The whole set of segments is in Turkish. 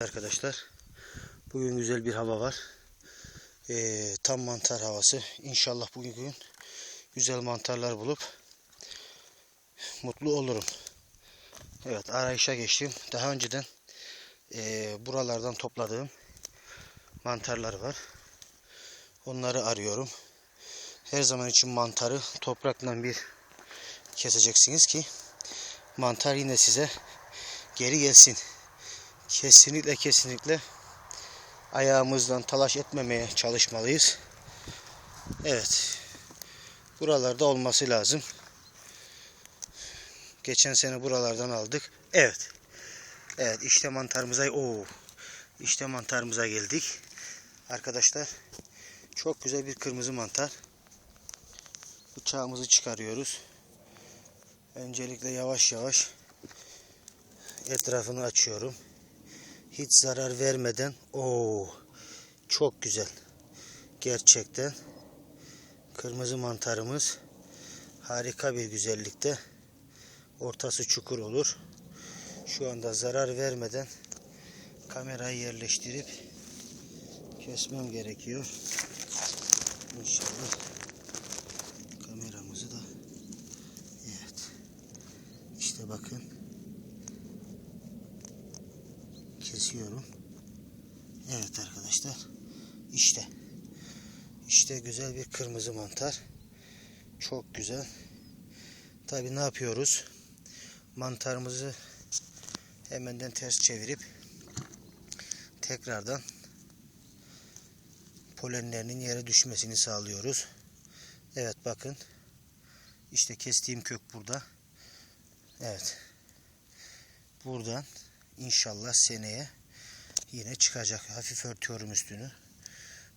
Arkadaşlar bugün güzel bir hava var. Ee, tam mantar havası. İnşallah bugün gün güzel mantarlar bulup mutlu olurum. Evet arayışa geçtim. Daha önceden e, buralardan topladığım mantarlar var. Onları arıyorum. Her zaman için mantarı toprakla bir keseceksiniz ki mantar yine size geri gelsin kesinlikle kesinlikle ayağımızdan talaş etmemeye çalışmalıyız. Evet. Buralarda olması lazım. Geçen sene buralardan aldık. Evet. Evet işte mantarımıza o işte mantarımıza geldik. Arkadaşlar çok güzel bir kırmızı mantar. Bıçağımızı çıkarıyoruz. Öncelikle yavaş yavaş etrafını açıyorum hiç zarar vermeden o çok güzel. Gerçekten kırmızı mantarımız harika bir güzellikte. Ortası çukur olur. Şu anda zarar vermeden kamerayı yerleştirip kesmem gerekiyor. İnşallah kameramızı da evet. İşte bakın kesiyorum. Evet arkadaşlar. İşte. İşte güzel bir kırmızı mantar. Çok güzel. Tabi ne yapıyoruz? Mantarımızı hemenden ters çevirip tekrardan polenlerinin yere düşmesini sağlıyoruz. Evet bakın. İşte kestiğim kök burada. Evet. Buradan İnşallah seneye yine çıkacak. Hafif örtüyorum üstünü.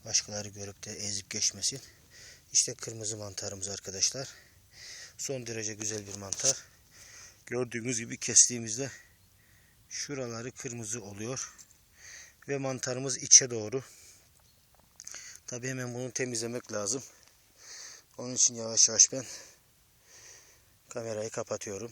Başkaları görüp de ezip geçmesin. İşte kırmızı mantarımız arkadaşlar. Son derece güzel bir mantar. Gördüğünüz gibi kestiğimizde şuraları kırmızı oluyor. Ve mantarımız içe doğru. Tabi hemen bunu temizlemek lazım. Onun için yavaş yavaş ben kamerayı kapatıyorum.